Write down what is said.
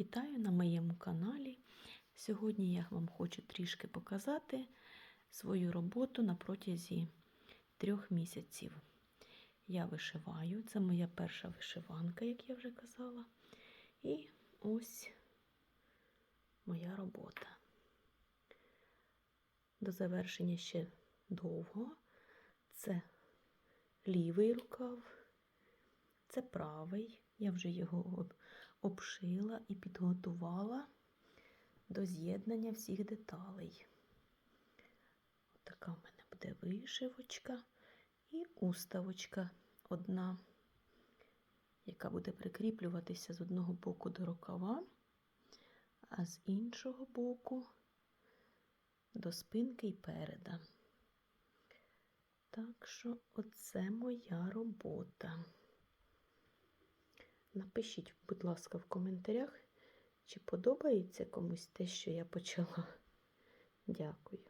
Вітаю на моєму каналі. Сьогодні я вам хочу трішки показати свою роботу на протязі трьох місяців. Я вишиваю, це моя перша вишиванка, як я вже казала. І ось моя робота. До завершення ще довго. Це лівий рукав, це правий. Я вже його обшила і підготувала до з'єднання всіх деталей. Така в мене буде вишивочка і уставочка одна, яка буде прикріплюватися з одного боку до рукава, а з іншого боку до спинки і переда. Так що оце моя робота. Напишіть, будь ласка, в коментарях, чи подобається комусь те, що я почала. Дякую.